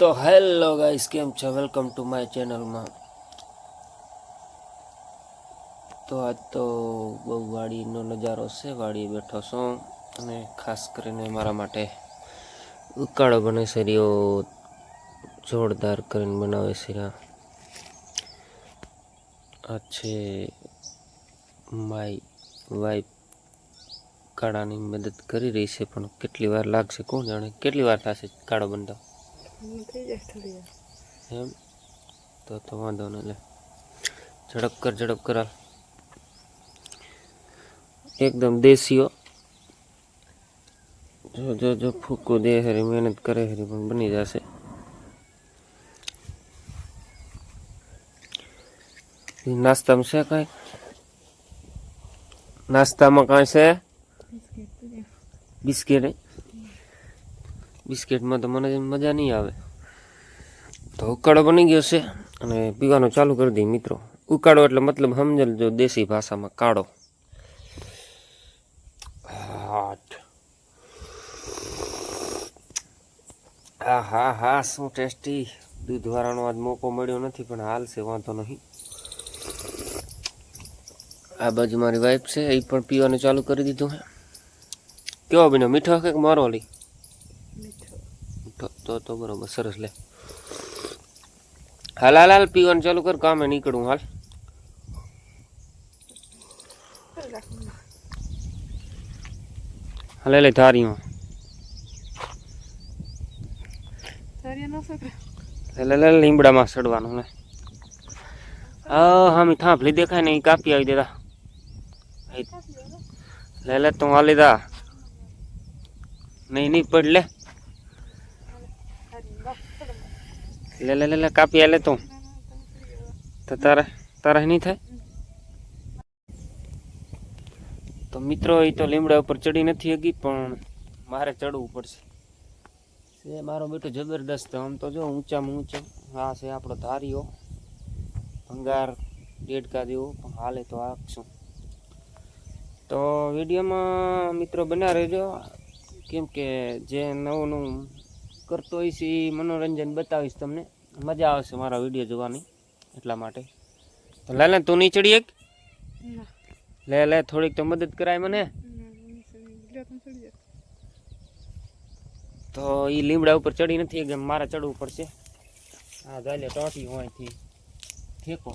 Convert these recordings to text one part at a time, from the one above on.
તો hello guys, કેમ છો? વેલકમ ટુ માય ચેનલમાં. તો આજ તો બહુ વાડીનો નજારો છે, વાડીએ બેઠો છું અને ખાસ કરીને મારા માટે ઉકાળો બને સરીઓ જોરદાર કરીને બનાવે છે આ. છે માય વાઈફ કાળાની મદદ કરી રહી છે, પણ કેટલી વાર લાગશે, કોણ જાણે? કેટલી વાર થશે કાળો બનતા થઈ જાય થોડી વાર એમ તો તો વાંધો નહીં લે ઝડપ કર ઝડપ કર હાલ. એકદમ દેશીઓ જો જો જો ફૂકો દે હરી મહેનત કરે હરી પણ બની જશે ઈ નાસ્તામાં છે કાંઈ નાસ્તામાં કાંઈ છે બિસ્કિટ તો દે. બિસ્કિટ એ? બિસ્કિટમાં તો મને મજા નહીં આવે. તો ઉકાળો બની ગયો છે અને પીવાનું ચાલુ કરી દઈએ મિત્રો. ઉકાળો એટલે મતલબ સમજો દેશી ભાષામાં કાળો. હાટ. હા હા હા, શું ટેસ્ટી? દૂધવાળાનો આજ મોકો મળ્યો નથી, પણ હાલ છે, વાંધો નહીં. આ બાજુ મારી વાઈફ છે, એ પણ પીવાનું ચાલુ કરી દીધું હે. કેવો બીનો મીઠો કે મારો લી? તો તો બરોબર સરસ લે. હાલ હાલ હાલ પીવાનું ચાલુ કર કામે નીકળું હાલ. હાલે લે ધારીઓ. લીમડામાં સડવાનું ને હામી થાંભલી દેખાય ને એ કાપી આવી દેતા. લે લે તું હાલી દા નહીં નહીં પડ લે. લે લે લે લે, કાપી આલે તું. તો તારે, તારા નહીં થાય? તો મિત્રો એ તો લીમડા ઉપર ચડી નથી હગી, પણ મારે ચડવું પડશે. છે, મારો બેટો જબરદસ્ત આમ તો જો ઊંચામાં ઊંચો. આ છે આપણો ધારીઓ ભંગાર દેડકા જેવો, પણ હાલે તો આખશું તો વિડીયોમાં મિત્રો બના રહેજો. કેમ કે જે નવું નવું કરતો હોઈશ એ મનોરંજન બતાવીશ તમને. મજા આવશે મારા વીડિયો જોવાની એટલા માટે. તો લે લે તું નહીં ચડી એક? લે લે થોડીક તો મદદ કરાય મને. તો એ લીમડા ઉપર ચડી નથી એકદમ મારે ચડવું પડશે. હા ગાલે ટોટી હોયથી ઠેકો.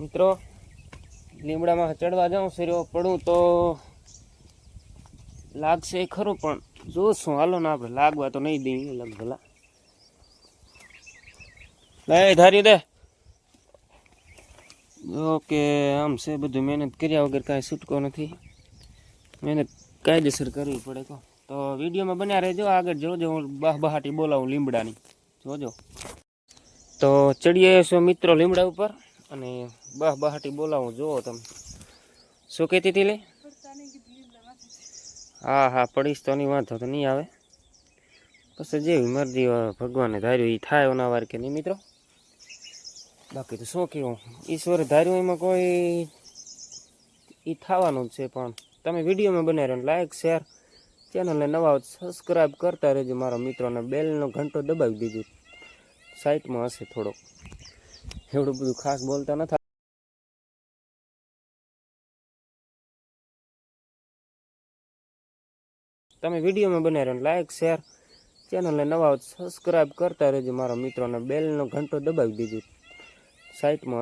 મિત્રો લીમડામાં ચડવા જાઉં સર્યો પડું તો લાગશે ખરું પણ. જોશું. હાલો ને આપણે લાગવા તો નહીં દઈએ લગ ભલા. લઈ ધારી દે. ઓકે, આમ છે, બધું મહેનત કર્યા વગર કાંઈ છૂટકો નથી. મહેનત કાયદેસર કરવી પડે તો. તો વિડીયોમાં બન્યા રહેજો. આગળ જોજો, હું બહ, બહાટી બોલાવું લીમડાની. જોજો. તો ચડીએ છો મિત્રો લીમડા ઉપર અને બહ, બહાટી બોલાવું. જુઓ તમે. શું કહેતી હતી લે? હા હા, પડીશ તો વાંધો તો નહીં આવે. પછી જેવી મરજી ભગવાને ધાર્યું એ થાય એના વાર કે નહીં મિત્રો? બાકી તો શું કહેવું ઈશ્વરે ધાર્યું એમાં કોઈ એ થવાનું જ છે પણ. તમે વિડીયોમાં બનાવી રહ્યો લાઈક શેર ચેનલને નવા સબસ્ક્રાઈબ કરતા રહેજો મારા મિત્રોને, બેલનો ઘંટો દબાવી દેજો. સાઈટમાં હશે થોડોક. એવડું બધું ખાસ બોલતા નથી તમે વિડીયોમાં બનાવી રહ્યો લાઈક શેર ચેનલને નવા સબસ્ક્રાઈબ કરતા રહેજો મારા મિત્રોને. બેલનો ઘંટો દબાવી દેજો. સાઈટમાં